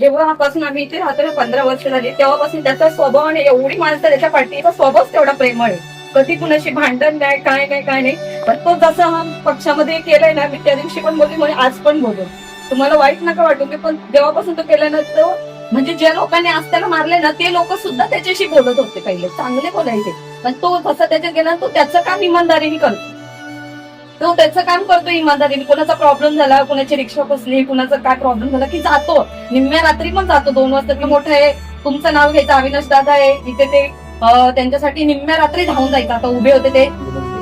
जेव्हापासून आम्ही इथे राहतो पंधरा वर्ष झाली तेव्हापासून त्याचा स्वभाव आणि एवढी माणसं त्याच्या पाठीचा स्वभावच तेवढा प्रेमळ आहे. कधी कुणाशी भांडण नाही काय नाही काय नाही. पण तो जसा हा पक्षामध्ये केलाय ना मी त्या दिवशी पण बोलली म्हणजे आज पण बोलू. तुम्हाला वाईट नका वाटू की पण जेव्हापासून तो केलाय ना तो म्हणजे ज्या लोकांनी आज त्याला मारले ना ते लोक सुद्धा त्याच्याशी बोलत होते पहिले. चांगले बोलायचे. पण तो जसा त्याच्यात गेला तो त्याचं काम इमानदारीने करतो. तो त्याचं काम करतो इमानदारीने. कोणाचा प्रॉब्लेम झाला कोणाची रिक्षा बसली कोणाचा काय प्रॉब्लेम झाला की जातो. निम्म्या रात्री पण जातो दोन वाजता. की मोठं आहे? तुमचं नाव घ्यायचं अविनाश दादा आहे. इथे ते त्यांच्यासाठी निम्म्या रात्री धावून जायचं. आता उभे होते ते.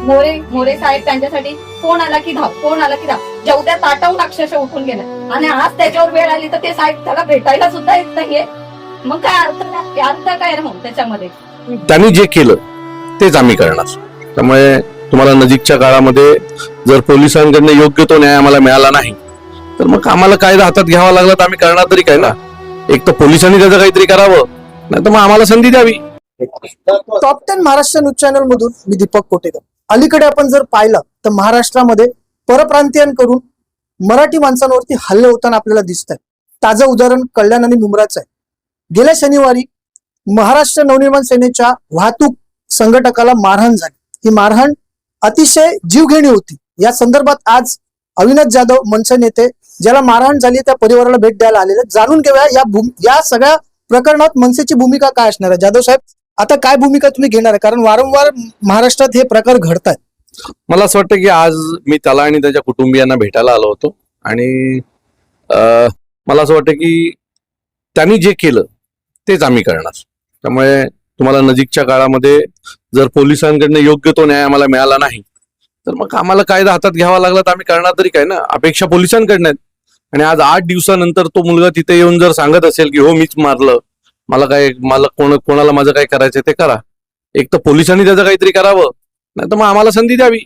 मोरे मोरे साहेब त्यांच्यासाठी फोन आला की धाव फोन आला की धाव. जेवढ्या ताटावून अक्षरशः उठून गेल्या. आणि आज त्याच्यावर वेळ आली तर ते साहेब त्याला भेटायला सुद्धा येत नाहीये. मग काय अर्थ काय? अर्थ काय राहून त्याच्यामध्ये? त्यांनी जे केलं तेच आम्ही करणार. त्यामुळे तुम्हाला नजीकच्या काळामध्ये जर पोलिसांकडनं योग्य तो न्याय आम्हाला मिळाला नाही तर मग आम्हाला कायदा हातात घ्यावा लागला तर आम्ही करणार तरी काय ना? एक तर पोलिसांनी त्याचं काहीतरी करावं नाही तर मग आम्हाला संधी द्यावी. Top ten Maharashtra news channel मधून मी दीपक कोटेकर. अलीकडे आपण जर पाहिलं तर महाराष्ट्रामध्ये परप्रांतीयांकडून मराठी माणसांवरती हल्ले होताना आपल्याला दिसत आहे ताजं उदाहरण कल्याण आणि मुंब्राचं आहे. गेल्या शनिवारी महाराष्ट्र नवनिर्माण सेनेच्या वाहतूक संघटकाला मारहाण झाली. ही मारहाण अतिशय जीवघेणी होती. या संदर्भात आज अविनाश जाधव मनसे नेते ज्याला मारहाण झाली त्या परिवाराला भेट द्यायला आलेले जाणून घेऊया या भूम या सगळ्या प्रकरणात मनसेची भूमिका काय असणार आहे? जाधव साहेब आता काय भूमिका तुम्ही घेणार आहे? कारण वारंवार महाराष्ट्रात हे प्रकार घडत आहेत मला असं वाटतं की आज मी त्याला आणि त्याच्या कुटुंबियांना भेटायला आलो होतो. आणि मला असं वाटतं की त्यांनी जे केलं तेच आम्ही करणार. त्यामुळे तुम्हाला नजीकच्या काळामध्ये जर पोलिसांकडनं योग्य तो न्याय आम्हाला मिळाला नाही तर मग आम्हाला कायदा हातात घ्यावा लागला तर आम्ही करणार तरी काय ना? अपेक्षा पोलिसांकडनं आहेत. आणि आज आठ दिवसानंतर तो मुलगा तिथे येऊन जर सांगत असेल की हो मीच मारलं मला काय मला कोण कोणाला माझं काय करायचं ते करा. एक तर पोलिसांनी त्याचं काहीतरी करावं नाही तर मग आम्हाला संधी द्यावी.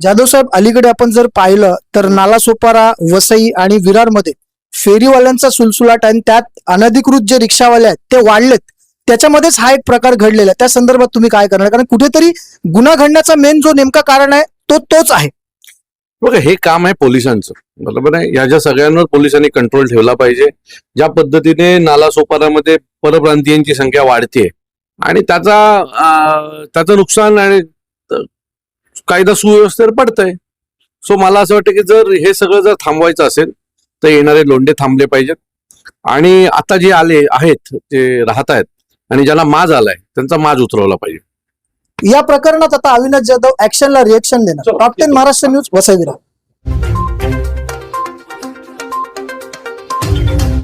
जाधव साहेब अलीकडे आपण जर पाहिलं तर नालासोपारा वसई आणि विरारमध्ये फेरीवाल्यांचा सुलसुलाट आणि त्यात अनधिकृत जे रिक्षावाले आहेत ते वाढलेत. त्याच्यामध्येच हा एक प्रकार घडलेला आहे. त्या संदर्भात तुम्ही काय करणार? कारण कुठेतरी गुन्हा घडण्याचा मेन जो नेमका कारण आहे तो तोच आहे. बघा हे काम आहे पोलिसांचं. बरोबर आहे? या ज्या सगळ्यांवर पोलिसांनी कंट्रोल ठेवला पाहिजे ज्या पद्धतीने नालासोपारामध्ये परप्रांतीयांची संख्या वाढते आणि त्याचा त्याचं नुकसान आणि कायदा सुव्यवस्थेवर पडतंय. सो मला असं वाटतं की जर हे सगळं जर थांबवायचं असेल तर येणारे लोंढे थांबले पाहिजेत. आणि आता जे आले आहेत जे राहत आहेत आणि ज्यांना माज आलाय त्यांचा माज उतरवला पाहिजे. या प्रकरणात आता अविनाश जाधव ऍक्शनला रिएक्शन देणार. Top ten Maharashtra news Vasai Virar